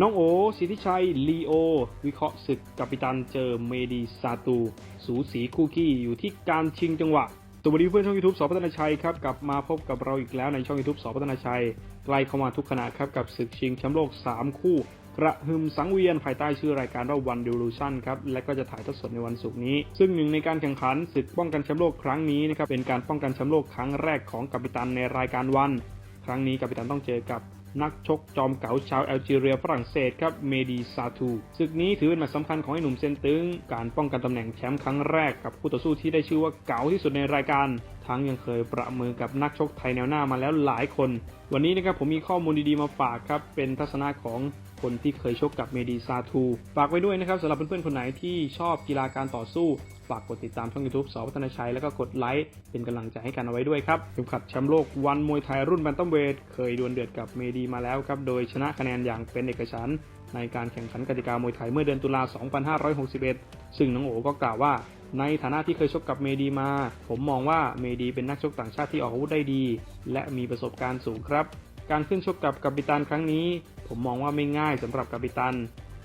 น้องโอสิทธิชัย ลีโอ วิเคราะห์ศึกกัปตันเจอเมดีซาตู สูสีคู่ขี้อยู่ที่การชิงจังหวะ สวัสดีเพื่อนช่อง YouTube สอพัฒนาชัยครับ กลับมาพบกับเราอีกแล้วในช่อง YouTube สอพัฒนาชัยใกล้เข้ามาทุกขณะครับ กับศึกชิงแชมป์โลก 3 คู่ กระหึ่มสังเวียนภายใต้ชื่อรายการว่า One Revolution ครับ และก็จะถ่ายทอดสดในวันศุกร์นี้ ซึ่งหนึ่งในการแข่งขันศึกป้องกันแชมป์โลกครั้งนี้นะครับเป็นการป้องกันแชมป์โลกครั้งแรกของกัปตันในรายการวัน ครั้งนี้กัปตันต้องเจอกับ นักชกจอมเก๋าชาวแอลจีเรียฝรั่งเศสครับเมดีซาทูศึกนี้ถือเป็นแมตช์สำคัญของไอ้หนุ่มเซนตึง การป้องกันตำแหน่งแชมป์ครั้งแรกกับคู่ต่อสู้ที่ได้ชื่อว่าเก๋าที่สุดในรายการ ทั้งยังเคยประมือกับนักชกไทยแนวหน้ามาแล้วหลายคน วันนี้นะครับผมมีข้อมูลดีๆมาฝากครับเป็นทัศนะของคนที่เคยชกกับเมดีซาทูฝากไว้ด้วยนะครับสำหรับเพื่อนๆคนไหนที่ชอบกีฬาการต่อสู้ ฝากกดติดตามช่อง YouTube สอวัฒนชัย แล้วก็กดไลค์เป็นกำลังใจให้กันเอาไว้ด้วยครับเข็มขัดแชมป์โลกวันมวยไทยรุ่นแบนตัมเวทเคยดวลเดือดกับเมดีมาแล้วครับ โดยชนะคะแนนอย่างเป็นเอกฉันท์ในการแข่งขันกติกามวยไทยเมื่อเดือนตุลา 2561 ซึ่งน้องโอก็กล่าวว่า ในฐานะที่เคยชกกับเมดีมา ผมมองว่าเมดีเป็นนักชกต่างชาติที่ออกอาวุธได้ดี และมีประสบการณ์สูงครับ การขึ้นชกกับกัปตันครั้งนี้ ผมมองว่าไม่ง่ายสำหรับกัปตัน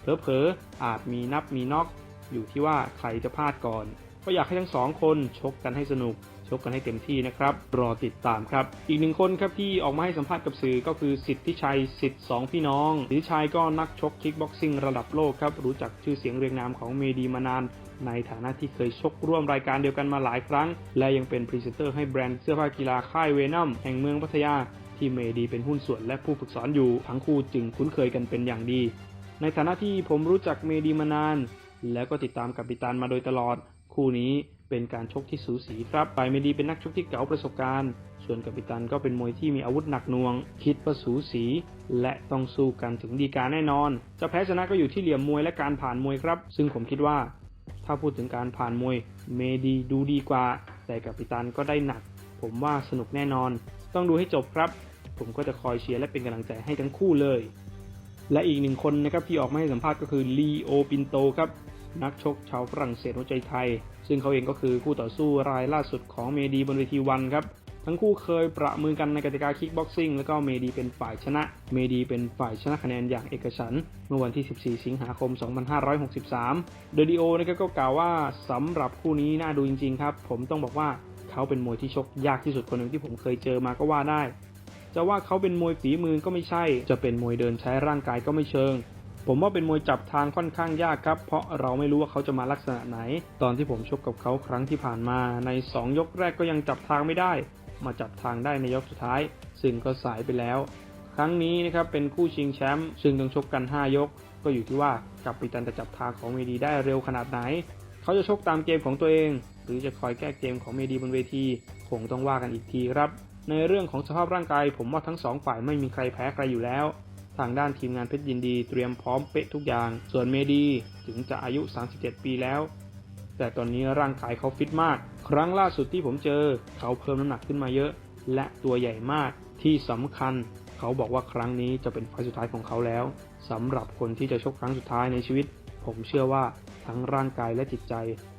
เผลอๆอาจมีนับมีน็อก อยู่ที่ว่าใครจะพลาดก่อน ก็อยากให้ทั้งสองคนชกกันให้สนุก ชกกันให้เต็มที่นะครับ รอติดตามครับ อีกหนึ่งคนครับที่ออกมาให้สัมภาษณ์กับสื่อก็คือสิทธิชัยสิทธิ์สองพี่น้องสิทธิชัยก็นักชกคิกบ็อกซิ่งระดับโลกครับรู้จักชื่อเสียงเรียงนามของเมดีมานานในฐานะที่เคยชกร่วมรายการเดียวกันมาหลายครั้ง และยังเป็นพรีเซนเตอร์ให้แบรนด์เสื้อผ้ากีฬาค่ายเวนัมแห่งเมืองพัทยา ที่เมดีเป็นหุ้นส่วนและผู้ฝึกสอนอยู่ ทั้งคู่จึงคุ้นเคยกันเป็นอย่างดี ในฐานะที่ผมรู้จักเมดีมานาน แล้วก็ติดตามกับปิตันมาโดยตลอด คู่นี้เป็นการชกที่สูสีครับฝ่ายเมดีเป็นนักชกที่เก๋าประสบการณ์ ส่วนกัปตันก็เป็นมวยที่มีอาวุธหนักหน่วง คิดว่าสูสี และต้องสู้กันถึงดีกาแน่นอน จะแพ้ชนะก็อยู่ที่เหลี่ยมมวยและการผ่านมวยครับ ซึ่งผมคิดว่า ถ้าพูดถึงการผ่านมวย เมดีดูดีกว่า แต่กัปตันก็ได้หนัก ผมว่าสนุกแน่นอน ต้องดูให้จบครับ ผมก็จะคอยเชียร์และเป็นกำลังใจให้ทั้งคู่เลยและอีกหนึ่งคนนะครับที่ออกมาให้สัมภาษณ์ก็คือลีโอปินโตครับ นักชกชาวฝรั่งเศสหัวใจไทย ซึ่งเขาเองก็คือคู่ต่อสู้รายล่าสุดของเมดีบนเวทีวันครับ ทั้งคู่เคยประมือกันในกติกาคิกบ็อกซิ่งแล้วก็เมดีเป็นฝ่ายชนะ เมดีเป็นฝ่ายชนะคะแนนอย่างเอกฉันเมื่อวันที่ 14 สิงหาคม 2563เดดิโอนะครับก็กล่าวว่าสำหรับคู่นี้น่าดูจริงๆครับ ผมต้องบอกว่าเขาเป็นมวยที่ชกยากที่สุดคนหนึ่งที่ผมเคยเจอมาก็ว่าได้จะว่าเขาเป็นมวยฝีมือก็ไม่ใช่ จะเป็นมวยเดินใช้ร่างกายก็ไม่เชิง ผมว่าเป็นมวยจับทางค่อนข้างยากครับ เพราะเราไม่รู้ว่าเขาจะมาลักษณะไหน ตอนที่ผมชกกับเขาครั้งที่ผ่านมาใน 2 ยกแรกก็ยังจับทางไม่ได้ มาจับทางได้ในยกสุดท้าย ซึ่งก็สายไปแล้ว ครั้งนี้นะครับเป็นคู่ชิงแชมป์ซึ่งต้องชกกัน 5 ยก ก็อยู่ที่ว่ากับปิตันจะจับทางของเมดีได้เร็วขนาดไหน เขาจะชกตามเกมของตัวเอง หรือจะคอยแก้เกมของเมดีบนเวทีคงต้องว่ากันอีกทีครับในเรื่องของสภาพร่างกายผมว่าทั้งสองฝ่ายไม่มีใครแพ้ใครอยู่แล้ว ทางด้านทีมงานเพชรยินดีเตรียมพร้อมเป๊ะทุกอย่าง ส่วนเมดีถึงจะอายุ 37 ปีแล้ว แต่ตอนนี้ร่างกายเขาฟิตมาก ครั้งล่าสุดที่ผมเจอ เขาเพิ่มน้ำหนักขึ้นมาเยอะ และตัวใหญ่มากที่สำคัญ เขาบอกว่าครั้งนี้จะเป็นไฟสุดท้ายของเขาแล้วสำหรับคนที่จะชกครั้งสุดท้ายในชีวิต ผมเชื่อว่าทั้งร่างกายและจิตใจ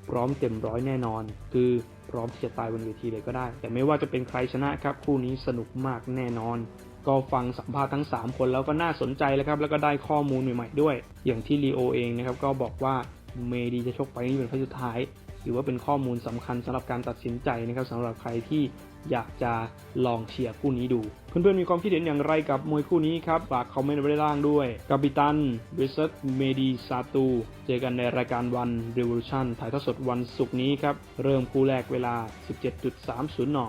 พร้อมเต็มร้อยแน่นอน คือพร้อมที่จะตายบนเวทีเลยก็ได้ แต่ไม่ว่าจะเป็นใครชนะครับคู่นี้สนุกมากแน่นอน ก็ฟังสัมภาษณ์ทั้ง 3 คนแล้วก็น่าสนใจแล้วครับ แล้วก็ได้ข้อมูลใหม่ๆด้วย อย่างที่ลีโอเองนะครับก็บอกว่าเมดีจะชกไปนี่เป็นไฟล์สุดท้ายถือว่าเป็นข้อมูลสำคัญสำหรับการตัดสินใจนะครับสำหรับใครที่อยากจะลองเชียร์คู่นี้ดู เพื่อนๆมีความคิดเห็นอย่างไรกับมวยคู่นี้ครับ ฝากคอมเมนต์ไว้ด้ล่างด้วยกัปตันเวสต์เมดีซาตู เจอกันในรายการวัน Revolution ถ่ายทอดสดวันศุกร์นี้ครับ เริ่มคู่แรกเวลา 17.30 น